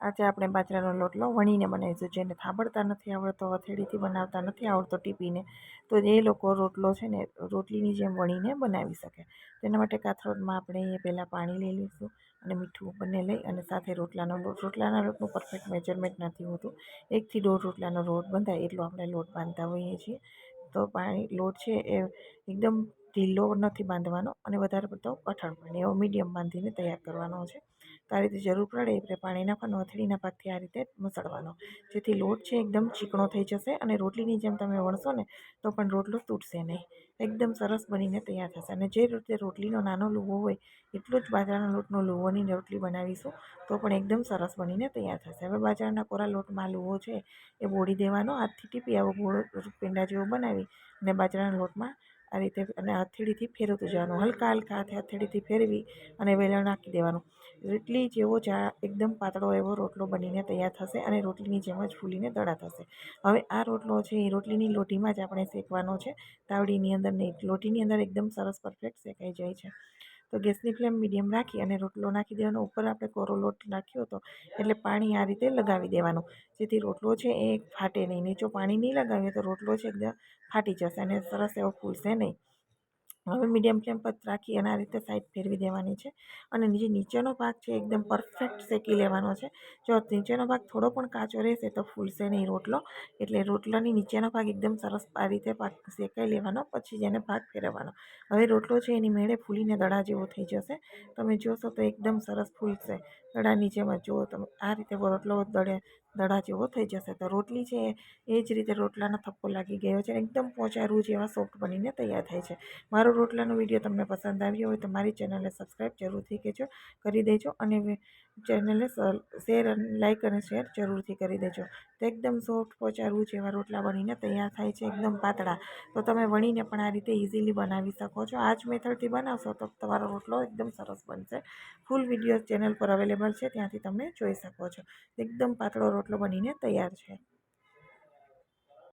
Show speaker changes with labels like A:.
A: આજે આપણે બાજરાનો લોટલો વણીને બનાવીશું. જેને થાબડતા નથી આવડતો, હથેળીથી બનાવતા નથી આવડતો ટીપીને, તો એ લોકો રોટલો છે ને, રોટલીની જેમ વણીને બનાવી શકે. તેના માટે કાથરોટમાં આપણે એ પહેલાં પાણી લઈ લઈશું અને મીઠું બંને લઈ અને સાથે રોટલાનો લોટ રોટલાના લોટનું પરફેક્ટ મેજરમેન્ટ નથી હોતું. એકથી દોઢ રોટલાનો લોટ બંધાય એટલો આપણે લોટ બાંધતા હોઈએ છીએ. તો પાણી, લોટ છે એ એકદમ ઢીલો નથી બાંધવાનો અને વધારે પડતો કઠણ પણ. એવો મીડિયમ બાંધીને તૈયાર કરવાનો છે. તો આ રીતે જરૂર પડે એટલે પાણી નાખવાનું અથડીના ભાગથી આ રીતે મસળવાનો. જેથી લોટ છે એકદમ ચીકણો થઈ જશે અને રોટલીની જેમ તમે વણશો ને, તો પણ રોટલો તૂટશે નહીં. એકદમ સરસ બનીને તૈયાર થશે. અને જે રીતે રોટલીનો નાનો લુવો હોય, એટલો જ બાજરાના લોટનો લુવોની રોટલી બનાવીશું, તો પણ એકદમ સરસ બનીને તૈયાર થશે. હવે બાજરાના કોરા લોટમાં લુવો છે, એ બોળી દેવાનો. હાથથી ટીપી આવો ગોળ, પેંડા જેવો બનાવી અને બાજરાના લોટમાં આ રીતે અને હથેળીથી ફેરવતું જવાનું. હલકા હલકા હાથે હથેળીથી ફેરવી અને વેલણ નાખી દેવાનું. રોટલી જેવો ચા, એકદમ પાતળો એવો રોટલો બનીને તૈયાર થશે અને રોટલીની જેમ જ ફૂલીને દડા થશે. હવે આ રોટલો છે એ રોટલીની લોટીમાં જ આપણે શેકવાનો છે. તાવડીની અંદર નહીં, લોટીની અંદર એકદમ સરસ પરફેક્ટ શેકાઈ જાય છે. તો ગેસની ફ્લેમ મીડિયમ રાખી અને રોટલો નાખી દેવાનો. ઉપર આપણે કોરો લોટ નાખ્યો હતો, એટલે પાણી આ રીતે લગાવી દેવાનું. જેથી રોટલો છે એ ફાટે નહીં. નીચો પાણી નહીં લગાવીએ તો રોટલો છે એકદમ ફાટી જશે અને સરસ એવો ફૂલશે નહીં. હવે મીડિયમ ફ્લેમ પર રાખી અને આ રીતે સાઈડ ફેરવી દેવાની છે. અને જે નીચેનો ભાગ છે એકદમ પરફેક્ટ શેકી લેવાનો છે. જો નીચેનો ભાગ થોડો પણ કાચો રહેશે તો ફૂલશે નહીં રોટલો. એટલે રોટલાની નીચેનો ભાગ એકદમ સરસ આ રીતે શેકાઈ લેવાનો પછી જેને ભાગ ફેરવવાનો. હવે રોટલો છે એની મેળે ફૂલીને દડા જેવો થઈ જશે. તમે જોશો તો એકદમ સરસ ફૂલશે. દડાની જેમ જ જુઓ તમે આ રીતે રોટલો દડે દડા જેવો થઈ જશે. તો રોટલી છે એ જ રીતે રોટલાનો થપ્પો લાગી ગયો છે એકદમ પોચા જેવા સોફ્ટ બનીને તૈયાર થાય છે. મારો રોટલાનો વીડિયો તમને પસંદ આવ્યો હોય તો મારી ચેનલને સબસ્ક્રાઈબ જરૂરથી કહેજો કરી દેજો અને ચેનલને શેર અને લાઇક અને શેર જરૂરથી કરી દેજો. તો એકદમ સોફ્ટ પહોંચાડવું છે એવા રોટલા બનીને તૈયાર થાય છે, એકદમ પાતળા. તો તમે વણીને પણ આ રીતે ઇઝીલી બનાવી શકો છો. આ જ મેથડથી બનાવશો તો તમારો રોટલો એકદમ સરસ બનશે. ફૂલ વીડિયો ચેનલ પર અવેલેબલ છે, ત્યાંથી તમે જોઈ શકો છો. એકદમ પાતળો રોટલો બનીને તૈયાર છે.